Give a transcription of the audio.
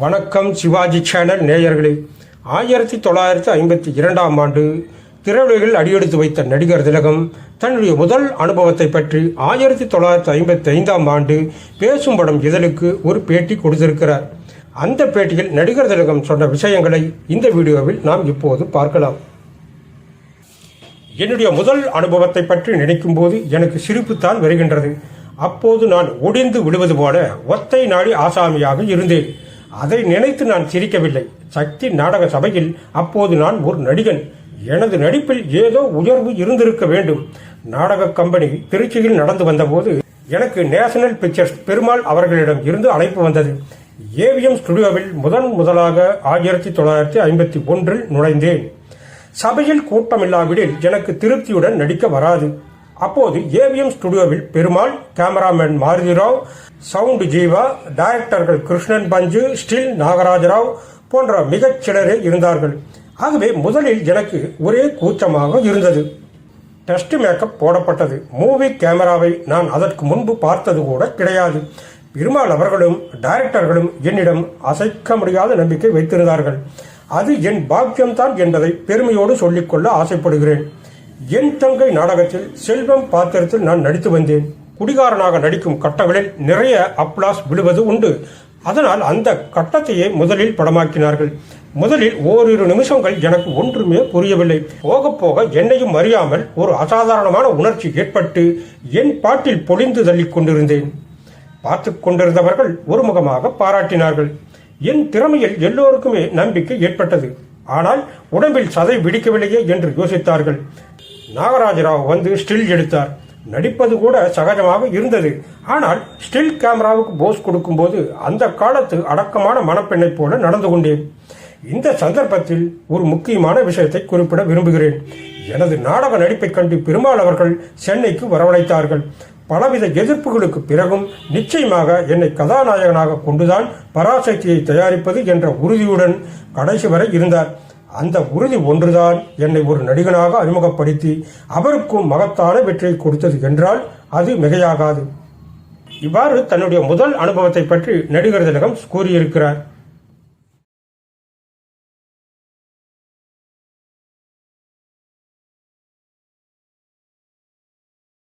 வணக்கம் சிவாஜி சேனல் நேயர்களே. ஆயிரத்தி தொள்ளாயிரத்தி ஐம்பத்தி இரண்டாம் ஆண்டு திரையுலகில் அடியெடுத்து வைத்த நடிகர் திலகம் தன்னுடைய முதல் அனுபவத்தை பற்றி ஆயிரத்தி தொள்ளாயிரத்தி ஐம்பத்தி ஐந்தாம் ஆண்டு பேசும் படம் இதழுக்கு ஒரு பேட்டி கொடுத்திருக்கிறார். அந்த பேட்டியில் நடிகர் திலகம் சொன்ன விஷயங்களை இந்த வீடியோவில் நாம் இப்போது பார்க்கலாம். என்னுடைய முதல் அனுபவத்தை பற்றி நினைக்கும் போது எனக்கு சிரிப்புத்தான் வருகின்றது. அப்போது நான் ஒடிந்து விழுவது போல ஒத்தை நாடி ஆசாமியாக இருந்தேன். அதை நினைத்து நான் சிரிக்கவில்லை. சக்தி நாடக சபையில் அப்போது நான் ஒரு நடிகன். எனது நடிப்பில் ஏதோ உயர்வு இருந்திருக்க வேண்டும். நாடக கம்பெனி திருச்சியில் நடந்து வந்தபோது எனக்கு நேஷனல் பிக்சர்ஸ் பெருமாள் அவர்களிடம் இருந்து அழைப்பு வந்தது. ஏவிஎம் ஸ்டுடியோவில் முதன் முதலாக ஆயிரத்தி தொள்ளாயிரத்தி ஐம்பத்தி ஒன்றில் நுழைந்தேன். சபையில் கூட்டமில்லாவிடில் எனக்கு திருப்தியுடன் நடிக்க வராது. அப்போது ஏவிஎம் ஸ்டுடியோவில் பெருமாள் கேமராமேன் மாருதிராவ் சவுண்ட் ஜீவா டைரக்டர்கள் கிருஷ்ணன் பஞ்சு ஸ்டில் நாகராஜராவ் போன்ற மிகச் சிலரே இருந்தார்கள். ஆகவே முதலில் எனக்கு ஒரே கூச்சமாக இருந்தது. டெஸ்ட் மேக்கப் போடப்பட்டது. மூவி கேமராவை நான் அதற்கு முன்பு பார்த்தது கூட கிடையாது. பெருமாள் அவர்களும் டைரக்டர்களும் என்னிடம் அசைக்க முடியாத நம்பிக்கை வைத்திருந்தார்கள். அது என் பாக்கியம்தான் என்பதை பெருமையோடு சொல்லிக்கொள்ள ஆசைப்படுகிறேன். என் தங்கை நாடகத்தில் செல்வம் பாத்திரத்தில் நான் நடித்து வந்தேன். குடிகாரனாக நடிக்கும் கட்டங்களில் நிறைய அப்ளாஸ் விழுவது உண்டு. அதனால் அந்த கட்டத்தையே முதலில் படமாக்கினார்கள். முதலில் ஓரிரு நிமிஷங்கள் எனக்கு ஒன்றுமே புரியவில்லை. போக போக என்னையும் அறியாமல் ஒரு அசாதாரணமான உணர்ச்சி ஏற்பட்டு என் பாட்டில் பொழிந்து தள்ளிக் கொண்டிருந்தேன். பார்த்து கொண்டிருந்தவர்கள் ஒருமுகமாக பாராட்டினார்கள். என் திறமையில் எல்லோருக்குமே நம்பிக்கை ஏற்பட்டது. ஆனால் உடம்பில் சதை விடிக்கவில்லையே என்று யோசித்தார்கள். நாகராஜராவ் வந்து ஸ்டில் எடுத்தார். நடிப்பது கூட சகஜமாக இருந்தது. ஆனால் ஸ்டில் கேமராவுக்கு போஸ் கொடுக்கும்போது அந்த காலத்து அடக்கமான மணப்பெண்ணைப் போல நடந்து கொண்டேன். இந்த சந்தர்ப்பத்தில் ஒரு முக்கியமான விஷயத்தை குறிப்பிட விரும்புகிறேன். எனது நாடக நடிப்பைக் கண்டு பெருமாள் அவர்கள் சென்னைக்கு வரவழைத்தார்கள். பலவித எதிர்ப்புகளுக்கு பிறகும் நிச்சயமாக என்னை கதாநாயகனாக கொண்டுதான் பராசக்தியை தயாரிப்பது என்ற உறுதியுடன் கடைசி வரை இருந்தார். அந்த உறுதி ஒன்றுதான் என்னை ஒரு நடிகனாக அறிமுகப்படுத்தி அவருக்கும் மகத்தான வெற்றியை கொடுத்தது என்றால் அது மிகையாகாது. இவ்வாறு தன்னுடைய முதல் அனுபவத்தை பற்றி நடிகர் திலகம் கூறியிருக்கிறார்.